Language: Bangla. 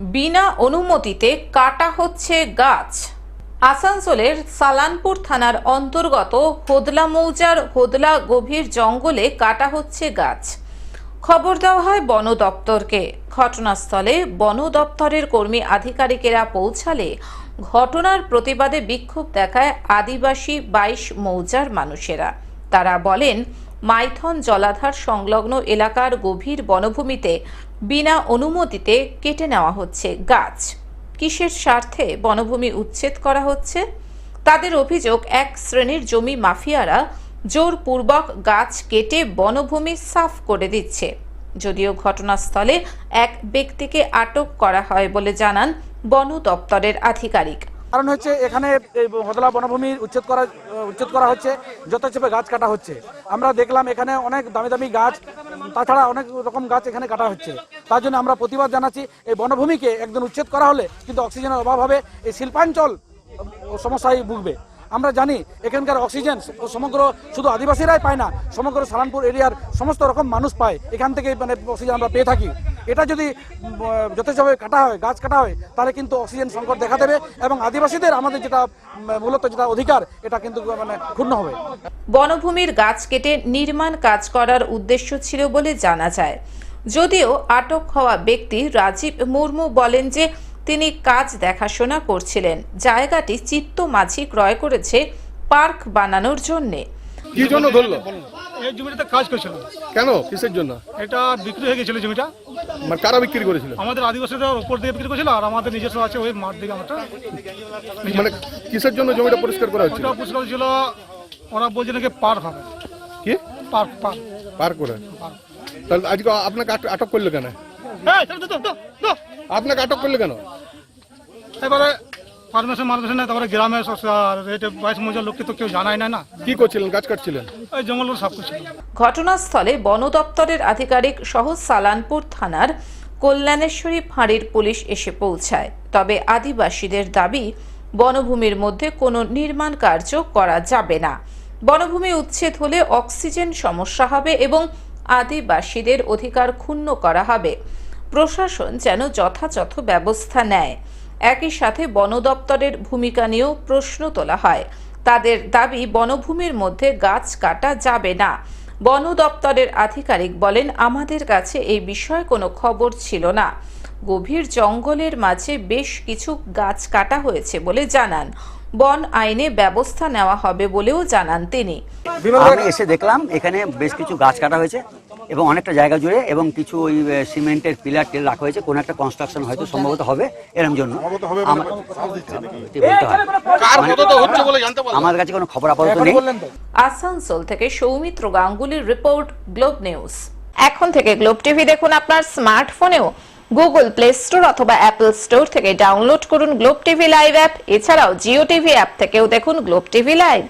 বিনা অনুমতিতে কাটা হচ্ছে গাছ। আসানসোলের সালানপুর থানার অন্তর্গত হোদলা মৌজার হোদলা গভীর জঙ্গলে কাটা হচ্ছে গাছ। খবর দেওয়া হয় বন দপ্তরকে। ঘটনাস্থলে বন দপ্তরের কর্মী আধিকারিকেরা পৌঁছালে ঘটনার প্রতিবাদে বিক্ষোভ দেখায় আদিবাসী বাইশ মৌজার মানুষেরা। তারা বলেন মাইথন জলাধার সংলগ্ন এলাকার গভীর বনভূমিতে বিনা অনুমতিতে কেটে নেওয়া হচ্ছে গাছ। কিসের স্বার্থে বনভূমি উচ্ছেদ করা হচ্ছে? তাদের অভিযোগ, এক শ্রেণির জমি মাফিয়ারা জোরপূর্বক গাছ কেটে বনভূমি সাফ করে দিচ্ছে। যদিও ঘটনাস্থলে এক ব্যক্তিকে আটক করা হয় বলে জানান বন দপ্তরের আধিকারিক। কারণ হচ্ছে এখানে এই হদলা বনভূমি উচ্ছেদ করা উচ্ছেদ করা হচ্ছে, যথাচেপে গাছ কাটা হচ্ছে। আমরা দেখলাম এখানে অনেক দামি দামি গাছ, তাছাড়া অনেক রকম গাছ এখানে কাটা হচ্ছে। তার জন্য আমরা প্রতিবাদ জানাচ্ছি, এই বনভূমিকে একদিন উচ্ছেদ করা হলে কিন্তু অক্সিজেনের অভাব হবে, এই শিল্পাঞ্চল সমস্যায় ভুগবে। আমরা জানি এখানকার অক্সিজেন সমগ্র শুধু আদিবাসীরাই পায় না, সমগ্র সালানপুর এরিয়ার সমস্ত রকম মানুষ পায়। এখান থেকে মানে অক্সিজেন আমরা পেয়ে থাকি। এটা যদি যথেষ্টভাবে কাটা হয়, গাছ কাটা হয়, তাহলে কিন্তু অক্সিজেন সংকট দেখা দেবে এবং আদিবাসীদের আমাদের যেটা মূলত যেটা অধিকার, এটা কিন্তু মানে ক্ষুণ্ণ হবে। বনভূমির গাছ কেটে নির্মাণ কাজ করার উদ্দেশ্য ছিল বলে জানা যায়। যদিও আটক হওয়া ব্যক্তি রাজীব মুর্মু বলেন যে, তিনি কাজ দেখাশোনা করছিলেন। জায়গাটি চিত্ত মাঝি ক্রয় করেছে পার্ক বানানোর জন্যে। কি জন্য ধরলো? এই জমিটাতে কাজ করছিল। কেন? কিসের জন্য? এটা বিক্রি হয়ে গেছিল জমিটা। মানে কারা বিক্রি করেছিল? আমাদের আদিবাসীদের উপর দিয়ে বিক্রি করেছিল আর আমাদের নিজস্ব আছে ওই মাঠ দিকে আমারটা। মানে কিসের জন্য জমিটা পরিষ্কার করা হচ্ছিল ওটা পুরস্কার ছিল ওরা বলছে নাকি পার্ক হবে। কি? Park park. পার করে? তাহলে আজকে আপনাকে আট- আটক করল কেন। আপনাকে আটক করল কেন? এবারে পারমিশন মারমিশন নেই তারপরে গ্রামের রেটে বাইশ মজার লোককে তো কেউ জানাই না না। কি করছিলেন? গাছ কাটছিলেন? ওই জঙ্গল সব কিছু ঘটনাস্থলে বন দপ্তরের আধিকারিক সহ সালানপুর থানার কল্যাণেশ্বরী ফাঁড়ির পুলিশ এসে পৌঁছায়। তবে আদিবাসীদের দাবি বনভূমির মধ্যে কোনো নির্মাণ কার্য করা যাবে না। বনভূমি উচ্ছেদ হলে অক্সিজেন সমস্যা হবে এবং আদিবাসীদের অধিকার ক্ষুণ্ণ করা হবে। প্রশাসন যেন যথাযথ ব্যবস্থা নেয়। একই সাথে বন দপ্তরের ভূমিকা নিয়েও প্রশ্ন তোলা হয়। তাদের দাবি বনভূমির মধ্যে গাছ কাটা যাবে না। বন দপ্তরের আধিকারিক বলেন আমাদের কাছে এই বিষয়ে কোনো খবর ছিল না। গভীর জঙ্গলের মাঝে বেশ কিছু গাছ কাটা হয়েছে বলে জানান। বন আইনে ব্যবস্থা নেওয়া হবে বলেও জানান তিনি। আমি এসে দেখলাম এখানে বেশ কিছু গাছ কাটা হয়েছে। এবং অনেকটা জায়গা জুড়ে এবং কিছু ওই সিমেন্টের পিলার টেল রাখা হয়েছে কোনো একটা কনস্ট্রাকশন হয়তো সম্ভবত হবে এরম জন্য। আমার-। মানে আমার কাছে কোনো খবর আপাতত নেই। আসানসোল থেকে সৌমিত্র গাঙ্গুলির রিপোর্ট গ্লোব নিউজ। এখন থেকে গ্লোব টিভি দেখুন আপনার স্মার্টফোনেও। গুগল প্লে স্টোর অথবা অ্যাপল স্টোর থেকে ডাউনলোড করুন গ্লোব টিভি লাইভ অ্যাপ। এছাড়াও জিও টিভি অ্যাপ থেকেও দেখুন গ্লোব টিভি লাইভ।